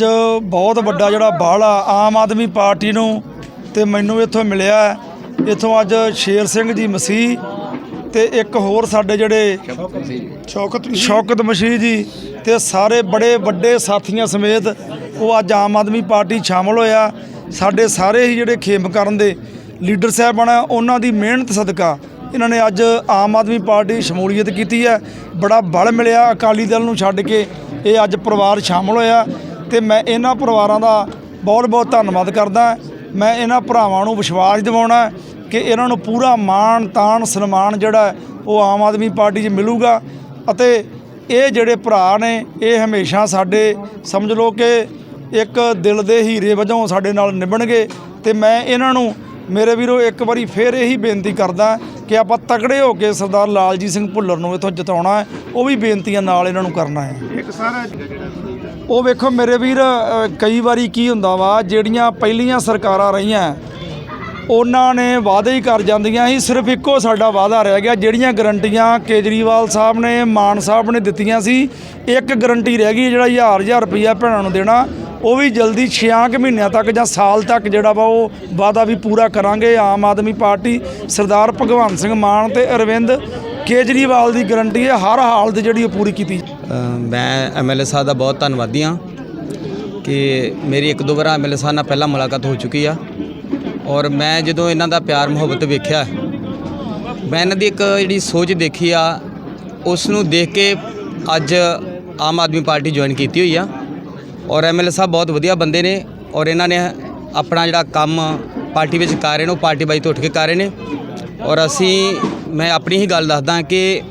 ਅੱਜ ਬਹੁਤ ਵੱਡਾ ਜਿਹੜਾ ਬਾਲ ਆ ਆਮ ਆਦਮੀ ਪਾਰਟੀ ਨੂੰ ਤੇ ਮੈਨੂੰ ਇੱਥੋਂ ਮਿਲਿਆ। ਇੱਥੋਂ ਅੱਜ ਸ਼ੇਰ ਸਿੰਘ ਜੀ ਮਸੀਹ ਤੇ ਇੱਕ ਹੋਰ ਸਾਡੇ ਜਿਹੜੇ ਸ਼ੌਕਤ ਸ਼ੌਕਤ ਮਸੀਹ ਜੀ ਤੇ ਸਾਰੇ ਬੜੇ ਵੱਡੇ ਸਾਥੀਆਂ ਸਮੇਤ ਉਹ ਅੱਜ ਆਮ ਆਦਮੀ ਪਾਰਟੀ ਸ਼ਾਮਲ ਹੋਇਆ। ਸਾਡੇ ਸਾਰੇ ਹੀ ਜਿਹੜੇ ਖੇਮ ਕਰਨ ਦੇ ਲੀਡਰ ਸਾਹਿਬਾਨ ਆ ਉਹਨਾਂ ਦੀ ਮਿਹਨਤ ਸਦਕਾ ਇਹਨਾਂ ਨੇ ਅੱਜ ਆਮ ਆਦਮੀ ਪਾਰਟੀ ਸ਼ਮੂਲੀਅਤ ਕੀਤੀ ਹੈ। ਬੜਾ ਬਲ ਮਿਲਿਆ ਅਕਾਲੀ ਦਲ ਨੂੰ ਛੱਡ ਕੇ। ਇਹ ਅੱਜ ਪਰਿਵਾਰ ਸ਼ਾਮਲ ਹੋਇਆ। ਤੇ ਮੈਂ ਇਹਨਾਂ ਪਰਿਵਾਰਾਂ ਦਾ ਬਹੁਤ ਬਹੁਤ ਧੰਨਵਾਦ ਕਰਦਾ ਮੈਂ ਇਹਨਾਂ ਭਰਾਵਾਂ ਨੂੰ ਵਿਸ਼ਵਾਸ ਦਿਵਾਉਣਾ ਕਿ ਇਹਨਾਂ ਨੂੰ ਪੂਰਾ ਮਾਣ, ਤਾਣ, ਸਨਮਾਨ ਜਿਹੜਾ ਉਹ ਆਮ ਆਦਮੀ ਪਾਰਟੀ 'ਚ ਮਿਲੂਗਾ ਅਤੇ ਇਹ ਜਿਹੜੇ ਭਰਾ ਨੇ, ਇਹ ਹਮੇਸ਼ਾ ਸਾਡੇ, ਸਮਝ ਲਓ ਕਿ ਇੱਕ ਦਿਲ ਦੇ ਹੀਰੇ ਵਜੋਂ ਸਾਡੇ ਨਾਲ ਨਿਭਣਗੇ ਤੇ ਮੈਂ ਇਹਨਾਂ ਨੂੰ ਮੇਰੇ ਵੀਰੋ ਇੱਕ ਵਾਰੀ ਫੇਰ ਇਹੀ ਬੇਨਤੀ ਕਰਦਾ ਕਿ ਆਪਾਂ ਤਕੜੇ ਹੋ ਕੇ ਸਰਦਾਰ ਲਾਲਜੀਤ ਸਿੰਘ ਭੁੱਲਰ ਨੂੰ ਇੱਥੋਂ ਜਿਤਾਉਣਾ ਹੈ ਉਹ ਵੀ ਬੇਨਤੀਆਂ ਨਾਲ ਇਹਨਾਂ ਨੂੰ ਕਰਨਾ ਹੈ। ਇੱਕ ਸਾਰਾ ਉਹ ਵੇਖੋ ਮੇਰੇ ਵੀਰ ਕਈ ਵਾਰੀ ਕੀ ਹੁੰਦਾ ਵਾ ਜਿਹੜੀਆਂ ਪਹਿਲੀਆਂ ਸਰਕਾਰਾਂ ਰਹੀਆਂ ਉਹਨਾਂ ਨੇ ਵਾਅਦੇ ਹੀ ਕਰ ਜਾਂਦੀਆਂ ਸੀ ਸਿਰਫ ਇੱਕੋ ਸਾਡਾ ਵਾਅਦਾ ਰਹਿ ਗਿਆ ਜਿਹੜੀਆਂ ਗਰੰਟੀਆਂ ਕੇਜਰੀਵਾਲ ਸਾਹਿਬ ਨੇ ਮਾਨ ਸਾਹਿਬ ਨੇ ਦਿੱਤੀਆਂ ਸੀ ਇੱਕ ਗਰੰਟੀ ਰਹਿ ਗਈ ਜਿਹੜਾ ਹਜ਼ਾਰ ਹਜ਼ਾਰ ਰੁਪਈਆ ਭੈਣਾਂ ਨੂੰ ਦੇਣਾ ਉਹ ਵੀ ਜਲਦੀ 6 ਮਹੀਨਿਆਂ ਤੱਕ ਜਾਂ ਸਾਲ ਤੱਕ ਜਿਹੜਾ ਵਾ ਉਹ ਵਾਅਦਾ ਵੀ ਪੂਰਾ ਕਰਾਂਗੇ। ਆਮ ਆਦਮੀ ਪਾਰਟੀ ਸਰਦਾਰ ਭਗਵੰਤ ਸਿੰਘ ਮਾਨ ਤੇ ਅਰਵਿੰਦ ਕੇਜਰੀਵਾਲ ਦੀ ਗਰੰਟੀ ਹੈ ਹਰ ਹਾਲਤ ਜਿਹੜੀ ਉਹ ਪੂਰੀ ਕੀਤੀ। ਅ, ਮੈਂ ਐਮਐਲਏ ਸਾਹਿਬ ਦਾ ਬਹੁਤ ਧੰਨਵਾਦੀ ਹਾਂ ਕਿ ਮੇਰੀ ਇੱਕ ਦੋ ਵਾਰ ਐਮਐਲਏ ਸਾਹਿਬ ਨਾਲ ਪਹਿਲਾਂ ਮੁਲਾਕਾਤ ਹੋ ਚੁੱਕੀ ਆ ਔਰ ਮੈਂ ਜਦੋਂ ਇਹਨਾਂ ਦਾ ਪਿਆਰ ਮੁਹੱਬਤ ਵੇਖਿਆ ਮੈਂ ਇਹਨਾਂ ਦੀ ਇੱਕ ਜਿਹੜੀ ਸੋਚ ਦੇਖੀ ਆ ਉਸ ਨੂੰ ਦੇਖ ਕੇ ਅੱਜ ਆਮ ਆਦਮੀ ਪਾਰਟੀ ਜੁਆਇਨ ਕੀਤੀ ਹੋਈ ਆ। ਔਰ ਐਮਐਲਏ ਸਾਹਿਬ ਬਹੁਤ ਵਧੀਆ ਬੰਦੇ ਨੇ ਔਰ ਇਹਨਾਂ ਨੇ ਆਪਣਾ ਜਿਹੜਾ ਕੰਮ ਪਾਰਟੀ ਵਿੱਚ ਕਰ ਰਹੇ ਨੇ, ਉਹ ਪਾਰਟੀ ਬਾਈ ਤੋਂ ਉੱਠ ਕੇ ਕਰ ਰਹੇ ਨੇ। ਔਰ ਅਸੀਂ, ਮੈਂ ਆਪਣੀ ਹੀ ਗੱਲ ਦੱਸਦਾ ਕਿ